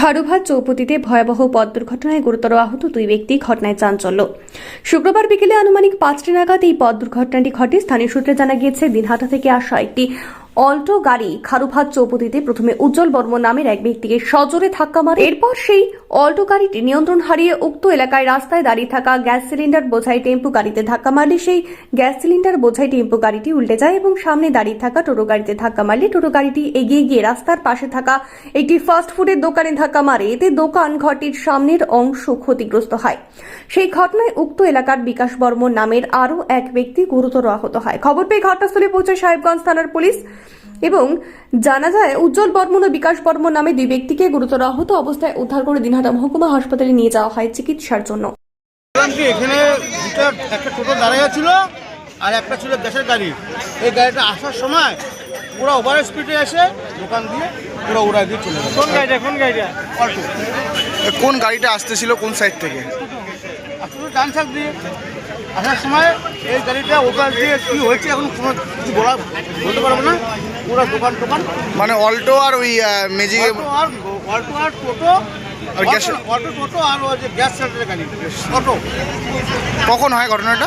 খারুভাত চৌপতিতে ভয়াবহ পথ দুর্ঘটনায় গুরুতর আহত দুই ব্যক্তি ঘটনায় চাঞ্চল্য। শুক্রবার বিকেলে আনুমানিক পাঁচটি নাগাদ এই পথ দুর্ঘটনাটি ঘটে। স্থানীয় সূত্রে জানা গিয়েছে, দিনহাটা থেকে আসা একটি অল্টো গাড়ি খারুভাত চৌপতিতে প্রথমে উজ্জ্বল বর্মন নামের এক ব্যক্তিকে সজোরে ধাক্কা মারে। এরপর সেই অল্টো গাড়িটি নিয়ন্ত্রণ হারিয়ে উক্ত এলাকায় রাস্তায় দাঁড়িয়ে থাকা গ্যাস সিলিন্ডার বোঝাই টেম্পো গাড়িতে ধাক্কা মারলে সেই গ্যাস সিলিন্ডার বোঝাই টেম্পো গাড়িটি উল্টে যায় এবং সামনে দাঁড়িয়ে থাকা টোটো গাড়িতে ধাক্কা মারলে টোটো গাড়িটি এগিয়ে গিয়ে রাস্তার পাশে থাকা একটি ফাস্ট ফুডের দোকানে ধাক্কা মারে। এতে দোকান ঘরটির সামনের অংশ ক্ষতিগ্রস্ত হয়। সেই ঘটনায় উক্ত এলাকার বিকাশ বর্মন নামের আরও এক ব্যক্তি গুরুতর আহত হয়। খবর পেয়ে ঘটনাস্থলে পৌঁছায় সাহেবগঞ্জ থানার পুলিশ। এবং জানা যায় উজ্জ্বল বর্মন ও বিকাশ বর্মন নামে দুই ব্যক্তিকে গুরুতর আহত অবস্থায় উদ্ধার করে দিনহাটা মহকুমা হাসপাতালে নিয়ে যাওয়া হয় চিকিৎসার জন্য। এখানে একটা টোটো দাঁড়িয়ে ছিল আর একটা ছিল গ্যাসের গাড়ি। এই গাড়িটা আসার সময় পুরো ওভার স্পিডে এসে দোকান দিয়ে পুরো উড়াই দিয়ে চলে গেল। কোন গাড়িটা কোন গাড়িটা? অল্টো কোন গাড়িটা আসতেছিল কোন সাইড থেকে? ডান সাইড দিয়ে আসার সময় এই গাড়িটা ওভার দিয়ে কী হয়েছে এখন কোনো কিছু বলা বলতে পারব না। পুরো দোকান টোকান। মানে অল্টো আর ওই মেজিক আর অল্টো আর টোটো আর গ্যাস- অল্টো টোটো আর ওই যে গ্যাস সিলিন্ডারের গাড়ি। অটো। কখন হয় ঘটনাটা?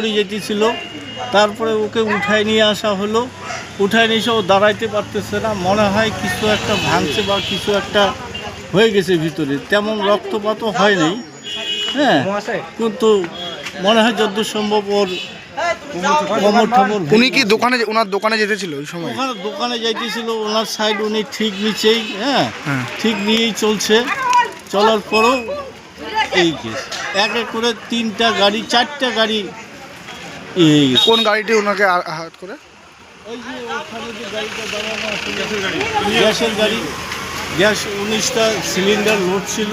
যেতেছিল। তারপরে ওকে উঠায় নিয়ে আসা হলো। উঠায় নিয়ে এসে ও দাঁড়াইতে পারতেছে না। মনে হয় কিছু একটা ভাঙছে বা কিছু একটা হয়ে গেছে ভিতরে। তেমন রক্তপাতও হয় নাই হ্যাঁ কিন্তু মনে হয় যতদূর সম্ভব ওর উনি কি দোকানে ওনার দোকানে যেতেছিল ওই সময়? ওখানে দোকানে যাইতেছিল। ওনার সাইড উনি ঠিক নিচেই হ্যাঁ হ্যাঁ। ঠিক নিয়েই চলছে। চলার পরও এই কেস এক এক করে তিনটা গাড়ি চারটা গাড়ি এই কোন গাড়িটি ওনাকে আঘাত করে? ওই যে ওখানে যে গাড়িটা দাঁড়ানো আছে, গ্যাসের গাড়ি। গ্যাস উনিশটা সিলিন্ডার লোড ছিল।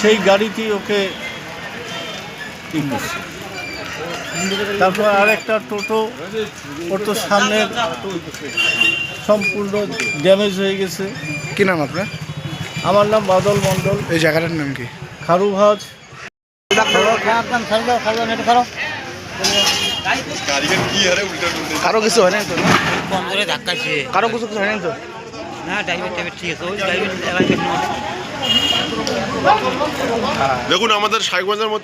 সেই গাড়িতেই ওকে। তারপর আরেকটা টোটো ওর তো সামনে সম্পূর্ণ ড্যামেজ হয়ে গেছে। কি নাম আপনার? আমার নাম বাদল মণ্ডল। এই জায়গাটার নাম কি? খারুভাজ। কারও কিছু হয় না তো না? করে ধাক্কা খেয়ে কারও কিছু কিছু হয় না তো না ড্রাইভার টাইভার ঠিক আছে ওই ড্রাইভার দেখুন আমাদের সাহেবগঞ্জের মধ্যে